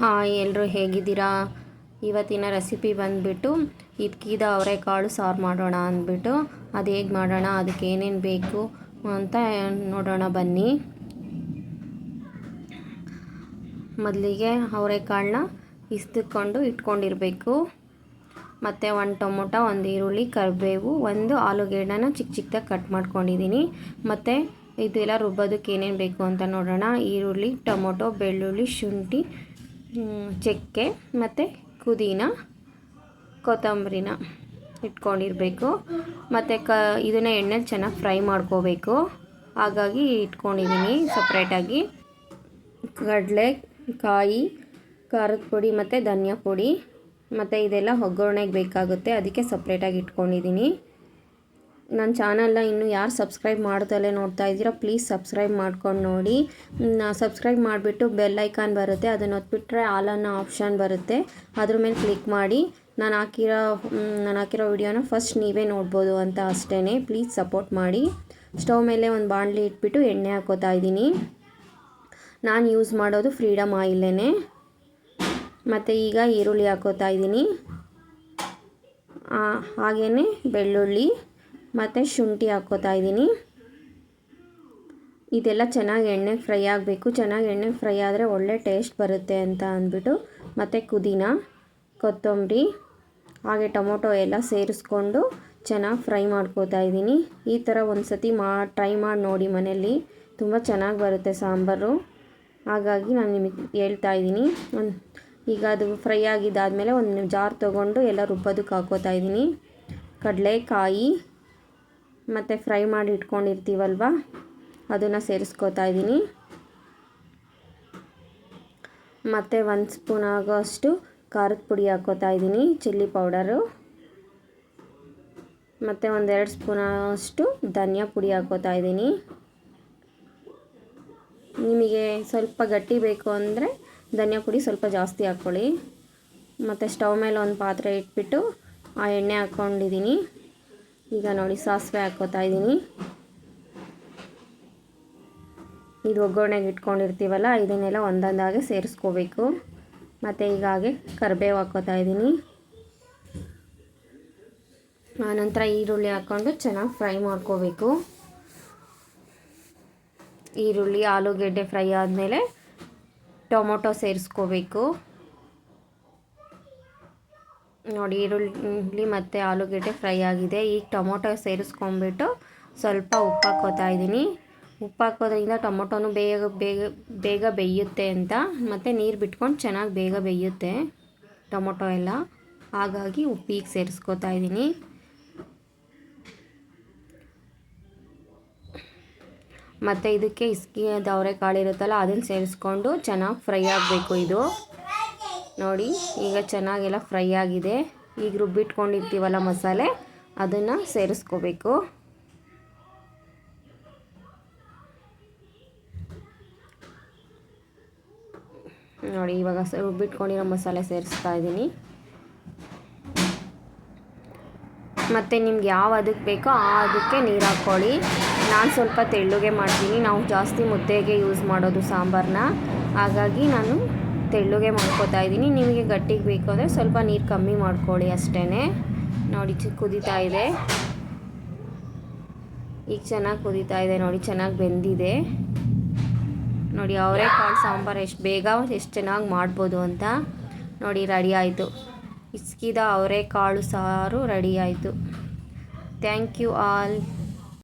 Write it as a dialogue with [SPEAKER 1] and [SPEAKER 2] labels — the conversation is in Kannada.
[SPEAKER 1] ಹಾಯ್ ಎಲ್ಲರೂ ಹೇಗಿದ್ದೀರಾ? ಇವತ್ತಿನ ರೆಸಿಪಿ ಬಂದುಬಿಟ್ಟು ಇದ್ಕಿದ ಅವರೆಕಾಳು ಸಾರು ಮಾಡೋಣ ಅಂದ್ಬಿಟ್ಟು, ಅದು ಹೇಗೆ ಮಾಡೋಣ, ಅದಕ್ಕೆ ಏನೇನು ಬೇಕು ಅಂತ ನೋಡೋಣ ಬನ್ನಿ. ಮೊದಲಿಗೆ ಅವರೆಕಾಳನ್ನ ಇಸ್ದುಕೊಂಡು ಇಟ್ಕೊಂಡಿರಬೇಕು. ಮತ್ತು ಒಂದು ಟೊಮೊಟೊ, ಒಂದು ಈರುಳ್ಳಿ, ಕರಿಬೇವು, ಒಂದು ಆಲೂಗೆಡ್ಡೆನ ಚಿಕ್ಕ ಚಿಕ್ಕದಾಗಿ ಕಟ್ ಮಾಡ್ಕೊಂಡಿದ್ದೀನಿ ಮತ್ತು ಇದೆಲ್ಲ ರುಬ್ಬೋದಕ್ಕೆ ಏನೇನು ಬೇಕು ಅಂತ ನೋಡೋಣ. ಈರುಳ್ಳಿ, ಟೊಮೊಟೊ, ಬೆಳ್ಳುಳ್ಳಿ, ಶುಂಠಿ ಚಕ್ಕೆ ಮತ್ತು ಪುದೀನ, ಕೊತ್ತಂಬರಿನ ಇಟ್ಕೊಂಡಿರಬೇಕು. ಮತ್ತು ಕ, ಇದನ್ನು ಎಣ್ಣೆಲಿ ಚೆನ್ನಾಗಿ ಫ್ರೈ ಮಾಡ್ಕೋಬೇಕು. ಹಾಗಾಗಿ ಇಟ್ಕೊಂಡಿದ್ದೀನಿ ಸಪ್ರೇಟಾಗಿ. ಕಡಲೆ, ಕಾಯಿ, ಖಾರದ ಪುಡಿ ಮತ್ತು ಧನಿಯಾ ಪುಡಿ. ಮತ್ತು ಇದೆಲ್ಲ ಒಗ್ಗರಣೆಗೆ ಬೇಕಾಗುತ್ತೆ, ಅದಕ್ಕೆ ಸಪ್ರೇಟಾಗಿ ಇಟ್ಕೊಂಡಿದ್ದೀನಿ ನನ್ನ ಚಾನಲ್ನ ಇನ್ನೂ ಯಾರು ಸಬ್ಸ್ಕ್ರೈಬ್ ಮಾಡ್ದಲ್ಲೇ ನೋಡ್ತಾ ಇದ್ದೀರಾ, ಪ್ಲೀಸ್ ಸಬ್ಸ್ಕ್ರೈಬ್ ಮಾಡ್ಕೊಂಡು ನೋಡಿ. ಸಬ್ಸ್ಕ್ರೈಬ್ ಮಾಡಿಬಿಟ್ಟು ಬೆಲ್ ಐಕಾನ್ ಬರುತ್ತೆ, ಅದನ್ನು ಒತ್ಬಿಟ್ರೆ ಆಲ್ ಅನ್ನೋ ಆಪ್ಷನ್ ಬರುತ್ತೆ. ಅದ್ರ ಮೇಲೆ ಕ್ಲಿಕ್ ಮಾಡಿ. ನಾನು ಹಾಕಿರೋ ನಾನು ಹಾಕಿರೋ ವಿಡಿಯೋನ ಫಸ್ಟ್ ನೀವೇ ನೋಡ್ಬೋದು ಅಂತ ಅಷ್ಟೇ ಪ್ಲೀಸ್ ಸಪೋರ್ಟ್ ಮಾಡಿ. ಸ್ಟವ್ ಮೇಲೆ ಒಂದು ಬಾಣಲಿ ಇಟ್ಬಿಟ್ಟು ಎಣ್ಣೆ ಹಾಕೋತಾ ಇದ್ದೀನಿ. ನಾನು ಯೂಸ್ ಮಾಡೋದು ಫ್ರೀಡಮ್ ಆಯಿಲೇ ಮತ್ತು ಈಗ ಈರುಳ್ಳಿ ಹಾಕೋತಾ ಇದ್ದೀನಿ. ಹಾಗೆಯೇ ಬೆಳ್ಳುಳ್ಳಿ. ಮತ್ತು ಶುಂಠಿ ಹಾಕ್ಕೋತಾ ಇದ್ದೀನಿ. ಇದೆಲ್ಲ ಚೆನ್ನಾಗಿ ಎಣ್ಣೆ ಫ್ರೈ ಆಗಬೇಕು. ಚೆನ್ನಾಗಿ ಎಣ್ಣೆ ಫ್ರೈ ಆದರೆ ಒಳ್ಳೆ ಟೇಸ್ಟ್ ಬರುತ್ತೆ ಅಂತ ಅಂದ್ಬಿಟ್ಟು ಮತ್ತು ಕುದಿನ ಕೊತ್ತಂಬರಿ, ಹಾಗೆ ಟೊಮೊಟೊ ಎಲ್ಲ ಸೇರಿಸ್ಕೊಂಡು ಚೆನ್ನಾಗಿ ಫ್ರೈ ಮಾಡ್ಕೋತಾ ಇದ್ದೀನಿ. ಈ ಥರ ಒಂದು ಸತಿ ಮಾ, ಟ್ರೈ ಮಾಡಿ ನೋಡಿ ಮನೆಯಲ್ಲಿ. ತುಂಬ ಚೆನ್ನಾಗಿ ಬರುತ್ತೆ ಸಾಂಬಾರು. ಹಾಗಾಗಿ ನಾನು ನಿಮಗೆ ಹೇಳ್ತಾ ಇದ್ದೀನಿ. ಒಂದು, ಈಗ ಅದು ಫ್ರೈ ಆಗಿದ್ದಾದಮೇಲೆ ಒಂದು ಜಾರ್ ತೊಗೊಂಡು ಎಲ್ಲ ರುಬ್ಬೋದಕ್ಕೆ ಹಾಕೋತಾ ಇದ್ದೀನಿ. ಕಡಲೆಕಾಯಿ ಮತ್ತು ಫ್ರೈ ಮಾಡಿ ಇಟ್ಕೊಂಡಿರ್ತೀವಲ್ವ? ಅದನ್ನು ಸೇರಿಸ್ಕೋತಾ ಇದ್ದೀನಿ ಮತ್ತು ಒಂದು ಸ್ಪೂನ್ ಆಗೋಷ್ಟು ಖಾರದ ಪುಡಿ ಹಾಕ್ಕೋತಾ ಇದ್ದೀನಿ ಚಿಲ್ಲಿ ಪೌಡರು. ಮತ್ತು ಒಂದೆರಡು ಸ್ಪೂನ್ ಅಷ್ಟು ಧನಿಯಾ ಪುಡಿ ಹಾಕೋತಾ ಇದ್ದೀನಿ ನಿಮಗೆ ಸ್ವಲ್ಪ ಗಟ್ಟಿ ಬೇಕು ಅಂದರೆ ಧನಿಯಾ ಪುಡಿ ಸ್ವಲ್ಪ ಜಾಸ್ತಿ ಹಾಕ್ಕೊಳ್ಳಿ ಮತ್ತು ಸ್ಟವ್ ಮೇಲೆ ಒಂದು ಪಾತ್ರೆ ಇಟ್ಬಿಟ್ಟು ಆ ಎಣ್ಣೆ ಹಾಕ್ಕೊಂಡಿದ್ದೀನಿ ಈಗ ನೋಡಿ ಸಾಸಿವೆ ಹಾಕ್ಕೋತಾ ಇದ್ದೀನಿ. ಇದು ಒಗ್ಗರಣೆಗೆ ಇಟ್ಕೊಂಡಿರ್ತೀವಲ್ಲ, ಇದನ್ನೆಲ್ಲ ಒಂದೊಂದಾಗೆ ಸೇರಿಸ್ಕೋಬೇಕು. ಮತ್ತು ಈಗ ಹಾಗೆ ಕರಿಬೇವು ಹಾಕ್ಕೋತಾ ಇದ್ದೀನಿ. ಆನಂತರ ಈರುಳ್ಳಿ ಹಾಕ್ಕೊಂಡು ಚೆನ್ನಾಗಿ ಫ್ರೈ ಮಾಡ್ಕೋಬೇಕು. ಈರುಳ್ಳಿ, ಆಲೂಗೆಡ್ಡೆ ಫ್ರೈ ಆದಮೇಲೆ ಟೊಮೊಟೊ ಸೇರಿಸ್ಕೋಬೇಕು. ನೋಡಿ ಈರುಳ್ಳಿ ಮತ್ತು ಆಲೂಗೆಡ್ಡೆ ಫ್ರೈ ಆಗಿದೆ. ಈಗ ಟೊಮೊಟೊ ಸೇರಿಸ್ಕೊಂಬಿಟ್ಟು ಸ್ವಲ್ಪ ಉಪ್ಪು ಹಾಕೋತಾ ಇದ್ದೀನಿ. ಉಪ್ಪು ಹಾಕೋದ್ರಿಂದ ಟೊಮೊಟೊನು ಬೇಗ ಬೇಗ ಬೇಗ ಬೇಯುತ್ತೆ ಅಂತ. ಮತ್ತು ನೀರು ಬಿಟ್ಕೊಂಡು ಚೆನ್ನಾಗಿ ಬೇಗ ಬೇಯುತ್ತೆ ಟೊಮೊಟೊ ಎಲ್ಲ. ಹಾಗಾಗಿ ಉಪ್ಪಿಗೆ ಸೇರಿಸ್ಕೋತಾ ಇದ್ದೀನಿ. ಮತ್ತು ಇದಕ್ಕೆ ಇಸ್ಕಿ ದವರೆಕಾಳು ಇರುತ್ತಲ್ಲ, ಅದನ್ನು ಸೇರಿಸ್ಕೊಂಡು ಚೆನ್ನಾಗಿ ಫ್ರೈ ಆಗಬೇಕು ಇದು. ನೋಡಿ, ಈಗ ಚೆನ್ನಾಗೆಲ್ಲ ಫ್ರೈ ಆಗಿದೆ. ಈಗ ರುಬ್ಬಿಟ್ಕೊಂಡಿರ್ತೀವಲ್ಲ ಮಸಾಲೆ, ಅದನ್ನು ಸೇರಿಸ್ಕೋಬೇಕು. ನೋಡಿ, ಇವಾಗ ರುಬ್ಬಿಟ್ಕೊಂಡಿರೋ ಮಸಾಲೆ ಸೇರಿಸ್ತಾ ಇದ್ದೀನಿ. ಮತ್ತು ನಿಮ್ಗೆ ಯಾವ ಅದಕ್ಕೆ ಬೇಕೋ ಆ ಅದಕ್ಕೆ ನೀರು ಹಾಕ್ಕೊಳ್ಳಿ. ನಾನು ಸ್ವಲ್ಪ ತೆಳ್ಳುಗೆ ಮಾಡ್ತೀನಿ. ನಾವು ಜಾಸ್ತಿ ಮುದ್ದೆಗೆ ಯೂಸ್ ಮಾಡೋದು ಸಾಂಬಾರನ್ನ ಹಾಗಾಗಿ ನಾನು ತೆಳ್ಳುಗೆ ಮಾಡ್ಕೋತಾ ಇದ್ದೀನಿ. ನಿಮಗೆ ಗಟ್ಟಿಗೆ ಬೇಕು ಅಂದರೆ ಸ್ವಲ್ಪ ನೀರು ಕಮ್ಮಿ ಮಾಡ್ಕೊಳ್ಳಿ ಅಷ್ಟೇ ನೋಡಿ, ಚಿ ಕುದೀತಾ ಇದೆ. ಈಗ ಚೆನ್ನಾಗಿ ಕುದೀತಾ ಇದೆ ನೋಡಿ, ಚೆನ್ನಾಗಿ ಬೆಂದಿದೆ. ನೋಡಿ, ಅವರೇ ಕಾಳು ಸಾಂಬಾರು ಎಷ್ಟು ಬೇಗ ಎಷ್ಟು ಚೆನ್ನಾಗಿ ಮಾಡ್ಬೋದು ಅಂತ. ನೋಡಿ, ರೆಡಿ ಆಯಿತು. ಇಸ್ಕಿದ ಅವರೇ ಕಾಳು ಸಾರು ರೆಡಿ ಆಯಿತು. Thank you all.